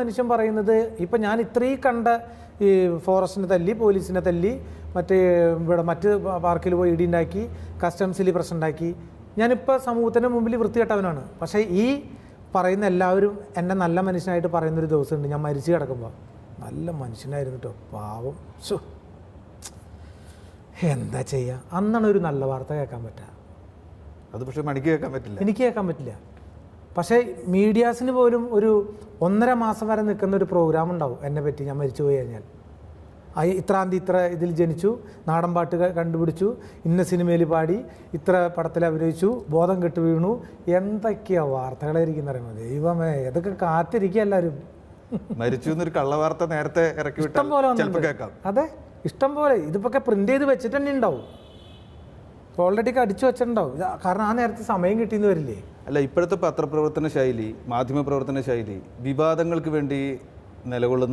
മനുഷ്യൻ പറയുന്നത് ഇപ്പം ഞാൻ ഇത്രയും കണ്ട ഈ ഫോറസ്റ്റിനെ തല്ലി പോലീസിനെ തല്ലി മറ്റേ ഇവിടെ മറ്റ് പാർക്കിൽ പോയി ഇടിയുണ്ടാക്കി കസ്റ്റംസിൽ പ്രശ്നം ഉണ്ടാക്കി. ഞാനിപ്പോൾ സമൂഹത്തിന്റെ മുമ്പിൽ വൃത്തികെട്ടവനാണ്. പക്ഷേ ഈ പറയുന്ന എല്ലാവരും എന്നെ നല്ല മനുഷ്യനായിട്ട് പറയുന്നൊരു ദിവസമുണ്ട്. ഞാൻ മരിച്ചു കിടക്കുമ്പോൾ നല്ല മനുഷ്യനായിരുന്നു കേട്ടോ പാവം. ഷോ എന്താ ചെയ്യുക അന്നാണ് ഒരു നല്ല വാർത്ത കേൾക്കാൻ പറ്റുക അത് പക്ഷേ മണിക്ക് കേൾക്കാൻ പറ്റില്ല. എനിക്ക് കേൾക്കാൻ പറ്റില്ല. പക്ഷേ മീഡിയാസിന് പോലും ഒരു ഒന്നര മാസം വരെ നിൽക്കുന്ന ഒരു പ്രോഗ്രാം ഉണ്ടാവും. എന്നെ പറ്റി ഞാൻ മരിച്ചു പോയി കഴിഞ്ഞാൽ. ആ ഇത്രാം ഇതിൽ ജനിച്ചു നാടൻ പാട്ട് കണ്ടുപിടിച്ചു ഇന്ന സിനിമയിൽ പാടി ഇത്ര പടത്തിൽ അഭിനയിച്ചു ബോധം കെട്ട് വീണു. എന്തൊക്കെയാ വാർത്തകളായിരിക്കും അറിയുന്നത് ദൈവമേ ഇതൊക്കെ കാത്തിരിക്കുക എല്ലാവരും. മരിച്ചു എന്നൊരു കള്ളവാർത്ത നേരത്തെ ഇറക്കി ഇഷ്ടം പോലെ കേൾക്കാം. അതെ ഇഷ്ടം പോലെ. ഇതിപ്പോ പ്രിന്റ് ചെയ്ത് വെച്ചിട്ട് തന്നെ ഉണ്ടാവും. ഓൾറെഡി അടിച്ചു വെച്ചിട്ടുണ്ടാവും. കാരണം ആ നേരത്തെ സമയം കിട്ടിയെന്ന് വരില്ലേ? അല്ല ഇപ്പോഴത്തെ പത്രപ്രവർത്തന ശൈലി മാധ്യമ പ്രവർത്തന ശൈലി വിവാദങ്ങൾക്ക് വേണ്ടി നിലകൊള്ളുന്ന